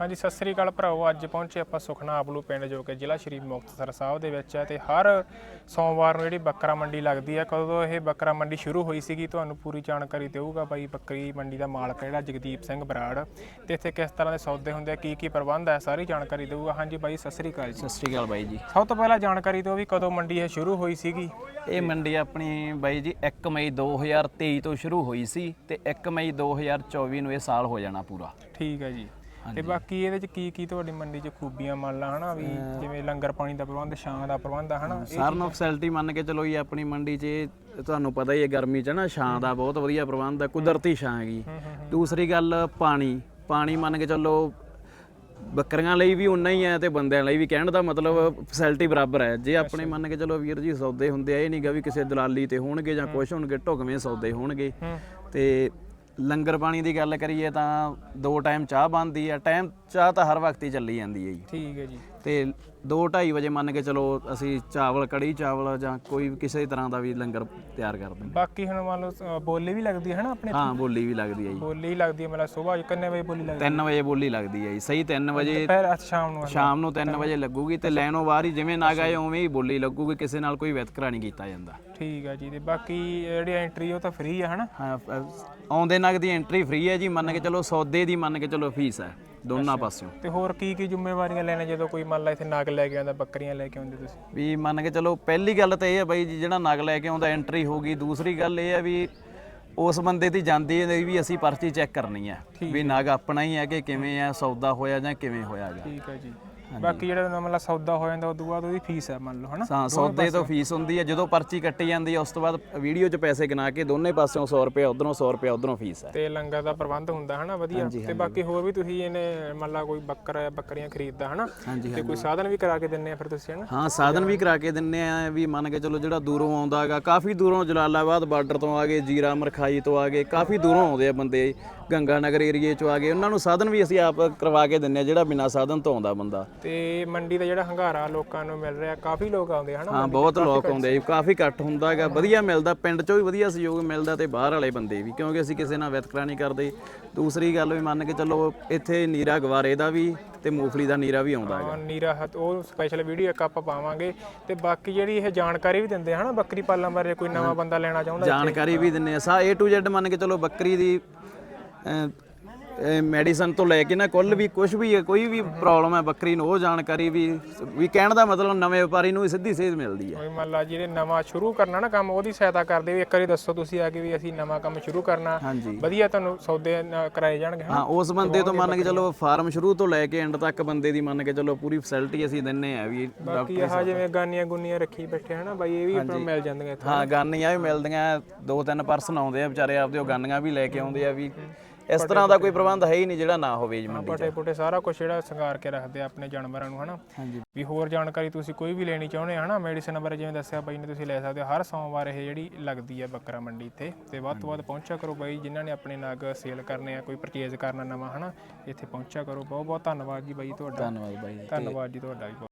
ਹਾਂਜੀ ਸਤਿ ਸ੍ਰੀ ਅਕਾਲ ਭਰਾਓ ਅੱਜ ਪਹੁੰਚੇ ਆਪਾਂ ਸੁਖਨਾ ਆਬਲੂ ਪਿੰਡ ਜੋ ਕਿ ਜ਼ਿਲ੍ਹਾ ਸ਼੍ਰੀ ਮੁਕਤਸਰ ਸਾਹਿਬ ਦੇ ਵਿੱਚ ਹੈ ਤੇ ਹਰ ਸੋਮਵਾਰ ਨੂੰ ਜਿਹੜੀ ਬੱਕਰਾ ਮੰਡੀ ਲੱਗਦੀ ਹੈ ਕਦੋਂ ਇਹ ਬੱਕਰਾ ਮੰਡੀ ਸ਼ੁਰੂ ਹੋਈ ਸੀਗੀ ਤੁਹਾਨੂੰ ਪੂਰੀ ਜਾਣਕਾਰੀ ਦੇਊਗਾ ਬਾਈ ਬੱਕਰੀ ਮੰਡੀ ਦਾ ਮਾਲਕ ਜਿਹੜਾ ਜਗਦੀਪ ਸਿੰਘ ਬਰਾੜ। ਤੇ ਇੱਥੇ ਕਿਸ ਤਰ੍ਹਾਂ ਦੇ ਸੌਦੇ ਹੁੰਦੇ ਆ ਕੀ ਕੀ ਪ੍ਰਬੰਧ ਹੈ ਸਾਰੀ ਜਾਣਕਾਰੀ ਦੇਊਗਾ। ਹਾਂਜੀ ਬਾਈ ਸਤਿ ਸ੍ਰੀ ਅਕਾਲ ਜੀ। ਸਤਿ ਸ਼੍ਰੀ ਅਕਾਲ ਬਾਈ ਜੀ। ਸਭ ਤੋਂ ਪਹਿਲਾਂ ਜਾਣਕਾਰੀ ਦਿਓ ਵੀ ਕਦੋਂ ਮੰਡੀ ਇਹ ਸ਼ੁਰੂ ਹੋਈ ਸੀਗੀ? ਇਹ ਮੰਡੀ ਆਪਣੀ ਬਾਈ ਜੀ 1 ਮਈ 2023 ਤੋਂ ਸ਼ੁਰੂ ਹੋਈ ਸੀ ਤੇ 1 ਮਈ 2024 ਨੂੰ ਇਹ ਸਾਲ ਹੋ ਜਾਣਾ ਪੂਰਾ। ਠੀਕ ਹੈ ਜੀ। ਤੇ ਬਾਕੀ ਇਹਦੇ ਚ ਕੀ ਕੀ ਤੁਹਾਡੀ ਮੰਡੀ ਚ ਖੂਬੀਆਂ ਮੰਨ ਲਾ ਹਨਾ ਵੀ ਜਿਵੇਂ ਲੰਗਰ ਪਾਣੀ ਦਾ ਪ੍ਰਬੰਧ ਛਾਂ ਦਾ ਪ੍ਰਬੰਧ ਹਨਾ ਸਾਰਿਆਂ ਨੂੰ ਫੈਸਿਲਿਟੀ ਮੰਨ ਕੇ ਚਲੋ ਜੀ ਆਪਣੀ ਮੰਡੀ 'ਚ ਤੁਹਾਨੂੰ ਪਤਾ ਹੀ ਹੈ ਗਰਮੀ 'ਚ ਨਾ ਛਾਂ ਦਾ ਬਹੁਤ ਵਧੀਆ ਪ੍ਰਬੰਧ ਹੈ ਕੁਦਰਤੀ ਛਾਂ ਹੈਗੀ। ਦੂਸਰੀ ਗੱਲ ਪਾਣੀ। ਪਾਣੀ ਮੰਨ ਕੇ ਚੱਲੋ ਬੱਕਰੀਆਂ ਲਈ ਵੀ ਉਨਾ ਹੀ ਹੈ ਤੇ ਬੰਦਿਆਂ ਲਈ ਵੀ ਕਹਿਣ ਦਾ ਮਤਲਬ ਫੈਸਿਲਿਟੀ ਬਰਾਬਰ ਹੈ। ਜੇ ਆਪਣੇ ਮੰਨ ਕੇ ਚਲੋ ਵੀਰ ਜੀ ਸੌਦੇ ਹੁੰਦੇ ਆ ਇਹ ਨਹੀਂਗਾ ਵੀ ਕਿਸੇ ਦਲਾਲੀ ਤੇ ਹੋਣਗੇ ਜਾਂ ਕੁਛ ਹੋਣਗੇ ਢੁਕਵੇਂ ਸੌਦੇ ਹੋਣਗੇ। ਤੇ ਲੰਗਰ ਪਾਣੀ ਦੀ ਗੱਲ ਕਰੀਏ ਤਾਂ ਦੋ ਟਾਈਮ ਚਾਹ ਬਣਦੀ ਆ ਟਾਈਮ ਚਾਹ ਤਾਂ ਹਰ ਵਕਤ ਹੀ ਚੱਲੀ ਜਾਂਦੀ ਹੈ ਜੀ। ਠੀਕ ਹੈ ਜੀ। ਤੇ 2:30 ਵਜੇ ਮੰਨ ਕੇ ਚਲੋ ਅਸੀਂ ਚਾਵਲ ਕੜੀ ਚਾਵਲ ਜਾਂ ਕੋਈ ਵੀ ਕਿਸੇ ਤਰ੍ਹਾਂ ਦਾ ਵੀ ਲੰਗਰ ਤਿਆਰ ਕਰਦੇ ਹਾਂ। ਬਾਕੀ ਹੁਣ ਮੰਨ ਲਓ ਅ, ਬੋਲੀ ਵੀ ਲੱਗਦੀ ਹੈ ਨਾ ਆਪਣੇ ਹਾਂ ਬੋਲੀ ਵੀ ਲੱਗਦੀ ਹੈ ਜੀ। ਬੋਲੀ ਹੀ ਲੱਗਦੀ ਹੈ ਮਤਲਬ ਸਵੇਰ ਕਿੰਨੇ ਵਜੇ ਬੋਲੀ ਲੱਗਦੀ 3 ਵਜੇ ਬੋਲੀ ਲੱਗਦੀ ਹੈ ਜੀ ਸਹੀ 3 ਵਜੇ ਫਿਰ ਅੱਜ ਸ਼ਾਮ ਨੂੰ ਸ਼ਾਮ ਨੂੰ 3 ਵਜੇ ਲੱਗੂਗੀ ਤੇ ਲੈਣੋਂ ਬਾਹਰ ਹੀ ਜਿਵੇਂ ਨਾ ਗਏ ਉਵੇਂ ਹੀ ਬੋਲੀ ਲੱਗੂਗੀ ਕਿਸੇ ਨਾਲ ਕੋਈ ਵਿਤਕਰਾ ਨਹੀਂ ਕੀਤਾ ਜਾਂਦਾ। ਠੀਕ ਹੈ ਜੀ ਤੇ ਬਾਕੀ ਜਿਹੜੀ ਐਂਟਰੀ ਉਹ ਤਾਂ ਫ੍ਰੀ ਹੈ ਹਨਾ? ਹਾਂ ਆਉਂਦੇ ਨਗ ਦੀ ਐਂਟਰੀ ਫ੍ਰੀ ਹੈ ਜੀ ਮੰਨ ਕੇ ਚਲੋ ਸੌਦੇ ਦੀ ਮੰਨ ਕੇ ਚਲੋ ਫੀਸ ਹੈ। ਦੋਨਾਂ ਪਾਸਿਓਂ। ਤੇ ਹੋਰ ਕੀ ਕੀ ਜ਼ਿੰਮੇਵਾਰੀਆਂ ਲੈਣੇ ਜਦੋਂ ਕੋਈ ਮੰਨ ਲਾ ਇੱਥੇ ਨਗ ਲੈ ਕੇ ਆਉਂਦਾ ਬੱਕਰੀਆਂ ਲੈ ਕੇ ਆਉਂਦੇ ਤੁਸੀਂ? ਵੀ ਮੰਨ ਕੇ ਚਲੋ ਪਹਿਲੀ ਗੱਲ ਤਾਂ ਇਹ ਹੈ ਬਾਈ ਜੀ ਜਿਹੜਾ ਨਗ ਲੈ ਕੇ ਆਉਂਦਾ ਐਂਟਰੀ ਹੋਗੀ ਦੂਸਰੀ ਗੱਲ ਇਹ ਹੈ ਵੀ ਉਸ ਬੰਦੇ ਦੀ ਜਾਂਦੀ ਹੈ ਵੀ ਅਸੀਂ ਪਰਚੀ ਚੈੱਕ ਕਰਨੀ ਹੈ ਵੀ ਨਗ ਆਪਣਾ ਹੀ ਹੈ ਕਿ ਕਿਵੇਂ ਹੈ ਸੌਦਾ ਹੋਇਆ ਜਾਂ ਕਿਵੇਂ ਹੋਇਆਗਾ ਠੀਕ ਹੈ ਜੀ। ਬਾਕੀ ਜਿਹੜਾ ਮੰਨ ਲਾ ਸੌਦਾ ਹੋ ਜਾਂਦਾ ਉਦੋਂ ਬਾਅਦ ਉਹਦੀ ਫੀਸ ਹੈ ਮੰਨ ਲਓ ਹਨਾ? ਹਾਂ ਸੌਦੇ ਤੋਂ ਫੀਸ ਹੁੰਦੀ ਹੈ ਜਦੋਂ ਪਰਚੀ ਕੱਟੀ ਜਾਂਦੀ ਹੈ ਉਸ ਤੋਂ ਬਾਅਦ ਵੀਡੀਓ 'ਚ ਪੈਸੇ ਗਿਣਾ ਕੇ ਦੋਨੇ ਪਾਸਿਓਂ 100 ਰੁਪਏ ਉਧਰੋਂ 100 ਰੁਪਏ ਉਧਰੋਂ ਫੀਸ ਹੈ। ਤੇ ਲੰਗਰ ਦਾ ਪ੍ਰਬੰਧ ਹੁੰਦਾ ਹਨਾ ਵਧੀਆ। ਤੇ ਬਾਕੀ ਹੋਰ ਵੀ ਤੁਸੀਂ ਇਹਨੇ ਮੰਨ ਲਾ ਕੋਈ ਬੱਕਰਾ ਬੱਕਰੀਆਂ ਖਰੀਦਦਾ ਹਨਾ? ਤੇ ਕੋਈ ਸਾਧਨ ਵੀ ਕਰਾ ਕੇ ਦਿੰਨੇ ਆ ਫਿਰ ਤੁਸੀਂ ਹਨਾ? ਹਾਂ ਸਾਧਨ ਵੀ ਕਰਾ ਕੇ ਦਿੰਨੇ ਆ ਵੀ ਮੰਨ ਕੇ ਚਲੋ ਜਿਹੜਾ ਦੂਰੋਂ ਆਉਂਦਾ ਹੈਗਾ ਕਾਫੀ ਦੂਰੋਂ ਜਲਾਲਾਬਾਦ ਬਾਰਡਰ ਤੋਂ ਆ ਗਏ ਜੀਰਾ ਮਰਖਾਈ ਤੋਂ ਆ ਗਏ ਕਾਫੀ ਦੂਰੋਂ ਆਉਂਦੇ ਆ ਬੰਦੇ ਗੰਗਾ ਨਗਰ ਏਰੀਏ ਚੋਂ ਆ ਗਏ ਉਹਨਾਂ ਨੂੰ ਸਾਧਨ ਵੀ ਅਸੀਂ ਆਪ ਕਰਵਾ ਕੇ ਦਿੰਨੇ ਆ ਜਿਹੜਾ ਬਿਨਾਂ ਸਾਧਨ ਤੋਂ ਆਉਂਦਾ ਬੰਦਾ। ਤੇ ਮੰਡੀ ਦਾ ਜਿਹੜਾ ਹੰਗਾਰਾ ਲੋਕਾਂ ਨੂੰ ਮਿਲ ਰਿਹਾ ਕਾਫੀ ਲੋਕ ਆਉਂਦੇ ਹਨਾ ਹਾਂ ਬਹੁਤ ਲੋਕ ਆਉਂਦੇ ਜੀ, ਕਾਫੀ ਇਕੱਠ ਹੁੰਦਾ ਹੈਗਾ ਵਧੀਆ ਮਿਲਦਾ ਪਿੰਡ ਚੋਂ ਵੀ ਵਧੀਆ ਸਹਿਯੋਗ ਮਿਲਦਾ ਤੇ ਬਾਹਰ ਵਾਲੇ ਬੰਦੇ ਵੀ ਕਿਉਂਕਿ ਅਸੀਂ ਕਿਸੇ ਨਾਲ ਵਿਤਕਰਾ ਨਹੀਂ ਕਰਦੇ। ਦੂਸਰੀ ਗੱਲ ਵੀ ਮੰਨ ਕੇ ਚੱਲੋ ਇੱਥੇ ਨੀਰਾ ਗਵਾਰੇ ਦਾ ਵੀ ਤੇ ਮੂੰਗਫਲੀ ਦਾ ਨੀਰਾ ਵੀ ਆਉਂਦਾ ਹੈਗਾ। ਨੀਰਾ ਉਹ ਸਪੈਸ਼ਲ ਵੀਡੀਓ ਇੱਕ ਆਪਾਂ ਪਾਵਾਂਗੇ ਤੇ ਬਾਕੀ ਜਿਹੜੀ ਇਹ ਜਾਣਕਾਰੀ ਵੀ ਦਿੰਦੇ ਹਨਾ ਬੱਕਰੀ ਪਾਲਣ ਬਾਰੇ ਕੋਈ ਨਵਾਂ ਬੰਦਾ ਲੈਣਾ ਚਾਹੁੰਦਾ ਜਾਣਕਾਰੀ ਵੀ ਦਿੰਨੇ ਆ। ਸਾ A to Z ਮੰਨ ਕੇ ਚਲੋ ਬੱਕਰੀ ਦੀ ਮੈਡੀਸਨ ਤੋਂ ਲੈ ਕੇ ਨਾ ਕੁੱਲ ਵੀ ਕੁਝ ਵੀ ਹੈ ਕੋਈ ਵੀ ਪ੍ਰੋਬਲਮ ਹੈ ਬੱਕਰੀ ਨੂੰ ਉਹ ਜਾਣਕਾਰੀ ਵੀ ਵੀ ਕਹਿਣ ਦਾ ਮਤਲਬ ਨਵੇਂ ਵਪਾਰੀ ਨੂੰ ਸਿੱਧੀ ਸੇਧ ਮਿਲਦੀ ਹੈ। ਕੋਈ ਮੰਨ ਲਾ ਜਿਹੜੇ ਨਵਾਂ ਸ਼ੁਰੂ ਕਰਨਾ ਨਾ ਕੰਮ ਉਹਦੀ ਸਹਾਇਤਾ ਕਰਦੇ ਵੀ ਇੱਕ ਵਾਰੀ ਦੱਸੋ ਤੁਸੀਂ ਆ ਕੇ ਵੀ ਅਸੀਂ ਨਵਾਂ ਕੰਮ ਸ਼ੁਰੂ ਕਰਨਾ। ਵਧੀਆ ਤੁਹਾਨੂੰ ਸੌਦੇ ਕਰਾਏ ਜਾਣਗੇ ਹਾਂ ਉਸ ਬੰਦੇ ਤੋਂ ਮੰਨ ਕੇ ਚਲੋ ਫਾਰਮ ਸ਼ੁਰੂ ਤੋਂ ਲੈ ਕੇ ਐਂਡ ਤੱਕ ਬੰਦੇ ਦੀ ਮੰਨ ਕੇ ਚਲੋ ਪੂਰੀ ਫੈਸਿਲਿਟੀ ਅਸੀਂ ਦਿੰਨੇ ਆ ਵੀ ਬਾਕੀ ਆਹ ਜਿਵੇਂ ਗਾਨੀਆਂ ਗੁੰਨੀਆਂ ਰੱਖੀ ਬੈਠੇ ਹਨਾ ਬਾਈ ਇਹ ਵੀ ਆਪਾਂ ਮਿਲ ਜਾਂਦੀਆਂ ਇੱਥੇ ਹਾਂ ਗਾਨੀਆਂ ਵੀ ਮਿਲਦੀਆਂ ਦੋ ਤਿੰਨ ਪਰਸਨ ਆਉਂਦੇ ਆ ਵਿਚਾਰੇ ਆਪਦੇ ਉਹ ਗਾਨੀਆਂ ਵੀ ਲੈ ਕੇ ਆਉਂਦੇ ਆ ਵੀ ਇਸ ਤਰ੍ਹਾਂ ਦਾ ਕੋਈ ਪ੍ਰਬੰਧ ਹੈ ਹੀ ਨਹੀਂ ਜਿਹੜਾ ਨਾ ਹੋਵੇ ਜੀ ਮੰਡੀ 'ਚ। ਪਟੇ ਪੁਟੇ ਸਾਰਾ ਕੁਝ ਜਿਹੜਾ ਸ਼ਿੰਗਾਰ ਕੇ ਰੱਖਦੇ ਆ ਆਪਣੇ ਜਾਨਵਰਾਂ ਨੂੰ ਹਨਾ? ਹਾਂਜੀ। ਵੀ ਹੋਰ ਜਾਣਕਾਰੀ ਤੁਸੀਂ ਕੋਈ ਵੀ ਲੈਣੀ ਚਾਹੁੰਦੇ ਆ ਹਨਾ? ਮੈਡੀਸਨ ਬਾਰੇ ਜਿਵੇਂ ਦੱਸਿਆ ਬਾਈ ਨੇ ਤੁਸੀਂ ਲੈ ਸਕਦੇ ਹੋ। ਹਰ ਸੋਮਵਾਰ ਇਹ ਜਿਹੜੀ ਲੱਗਦੀ ਹੈ ਬੱਕਰਾ ਮੰਡੀ ਇੱਥੇ। ਤੇ ਵੱਧ ਤੋਂ ਵੱਧ ਪਹੁੰਚਿਆ ਕਰੋ ਬਾਈ ਜਿਨ੍ਹਾਂ ਨੇ ਆਪਣੇ ਨਗ ਸੇਲ ਕਰਨੇ ਆ ਕੋਈ ਪਰਚੇਜ਼ ਕਰਨਾ ਨਵਾਂ ਹਨਾ? ਇੱਥੇ ਪਹੁੰਚਿਆ ਕਰੋ। ਬਹੁਤ ਬਹੁਤ ਧੰਨਵਾਦ ਜੀ ਬਾਈ ਤੁਹਾਡਾ। ਧੰਨਵਾਦ ਬਾਈ ਧੰਨਵਾਦ ਜੀ ਤੁਹਾਡਾ ਵੀ ਬਹੁਤ।